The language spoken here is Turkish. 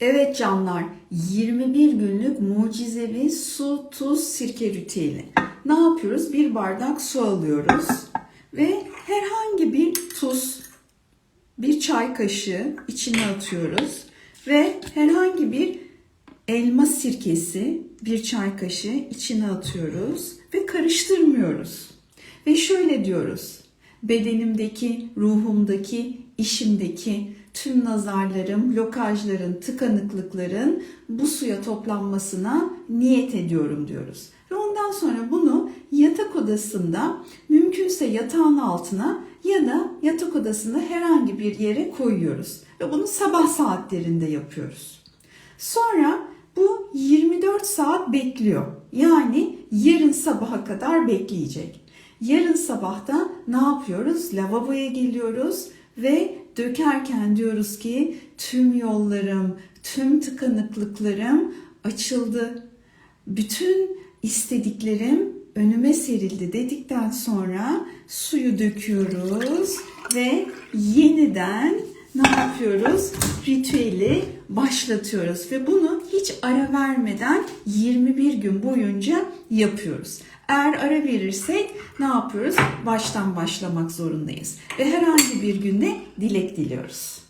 Evet canlar, 21 günlük mucizevi su, tuz, sirke ritüeli. Ne yapıyoruz? Bir bardak su alıyoruz ve herhangi bir tuz, bir çay kaşığı içine atıyoruz ve herhangi bir elma sirkesi, bir çay kaşığı içine atıyoruz ve karıştırmıyoruz. Ve şöyle diyoruz. Bedenimdeki, ruhumdaki, işimdeki tüm nazarlarım, blokajların, tıkanıklıkların bu suya toplanmasına niyet ediyorum diyoruz. Ve ondan sonra bunu yatak odasında mümkünse yatağın altına ya da yatak odasında herhangi bir yere koyuyoruz. Ve bunu sabah saatlerinde yapıyoruz. Sonra bu 24 saat bekliyor. Yani yarın sabaha kadar bekleyecek. Yarın sabahta ne yapıyoruz? Lavaboya geliyoruz ve dökerken diyoruz ki tüm yollarım, tüm tıkanıklıklarım açıldı. Bütün istediklerim önüme serildi dedikten sonra suyu döküyoruz ve yeniden ne yapıyoruz? Ritüeli başlatıyoruz ve bunu hiç ara vermeden 21 gün boyunca yapıyoruz. Eğer ara verirsek ne yapıyoruz? Baştan başlamak zorundayız ve herhangi bir günde dilek diliyoruz.